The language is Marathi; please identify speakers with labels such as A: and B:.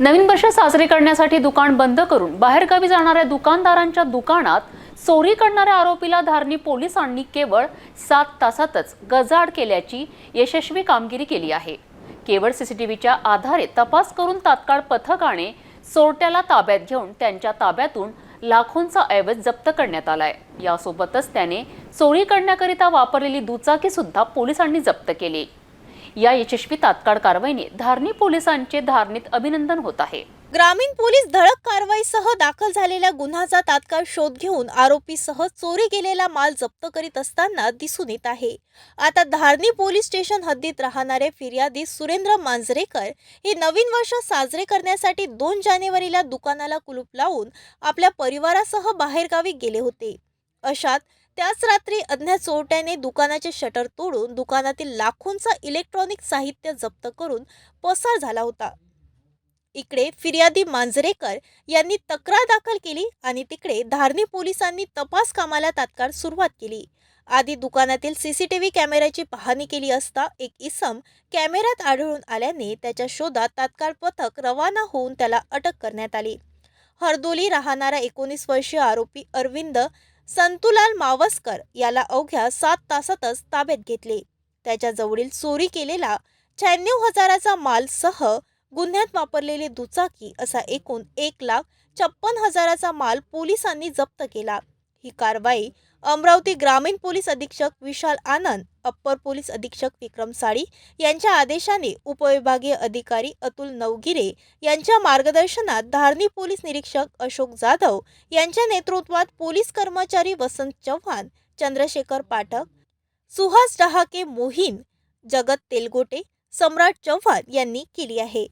A: नवीन वर्ष साजरे करण्यासाठी दुकान बंद करून बाहेरगावी जाणाऱ्या दुकानदारांच्या दुकानात चोरी करणाऱ्या आरोपीला धारणी पोलिसांनी केवळ सात तासातच गजाड केल्याची यशस्वी कामगिरी केली आहे. केवळ सीसीटीव्हीच्या आधारे तपास करून तात्काळ पथकाने चोरट्याला ताब्यात घेऊन त्यांच्या ताब्यातून लाखोंचा ऐवज जप्त करण्यात आलाय. यासोबतच त्याने चोरी करण्याकरिता वापरलेली दुचाकी सुद्धा पोलिसांनी जप्त केली. या यशस्वी तात्काळ कारवाईने धारणी पोलिसांचे धारणीत अभिनंदन होत आहे.
B: ग्रामीण पोलीस धडक कारवाईसह दाखल झालेल्या गुन्ह्याचा तात्काळ शोध घेऊन आरोपीसह चोरी गेलेला माल जप्त करीत असताना दिसून येत आहे. आता धारणी पोलीस स्टेशन हद्दीत राहणारे फिर्यादी सुरेंद्र मांजरेकर हे नवीन वर्ष साजरे करण्यासाठी दोन जानेवारीला दुकानाला कुलूप लावून आपल्या परिवारासह बाहेरगावी गेले होते. अशात त्याच रात्री अज्ञात चोरट्याने दुकानाचे शटर तोडून दुकानातील लाखोंचा इलेक्ट्रॉनिक साहित्य जप्त करून पसार झाला होता. इकडे फिर्यादी मांजरेकर यांनी तक्रार दाखल केली आणि तिकडे धारणी पोलिसांनी तपास कामाला तात्काळ सुरुवात केली. आधी दुकानातील सीसीटीव्ही कॅमेऱ्याची पाहणी केली असता एक इसम कॅमेऱ्यात आढळून आल्याने त्याच्या शोधात तात्काळ पथक रवाना होऊन त्याला अटक करण्यात आली. हरदोली राहणारा एकोणीस वर्षीय आरोपी अरविंद संतुलाल मावस्कर याला अवघ्या सात तासातच ताब्यात घेतले. त्याच्या जवळील चोरी केलेला शहाण्णव हजाराचा माल सह गुन्ह्यात वापरलेली दुचाकी असा एकूण एक लाख छप्पन हजाराचा माल पोलिसांनी जप्त केला. ही कारवाई अमरावती ग्रामीण पोलीस अधीक्षक विशाल आनंद अप्पर पोलीस अधीक्षक विक्रम साळी यांच्या आदेशाने उपविभागीय अधिकारी अतुल नवगिरे यांच्या मार्गदर्शनात धारणी पोलीस निरीक्षक अशोक जाधव यांच्या नेतृत्वात पोलीस कर्मचारी वसंत चव्हाण चंद्रशेखर पाठक सुहास डहाके मोहीन जगत तेलगोटे सम्राट चव्हाण यांनी केली आहे.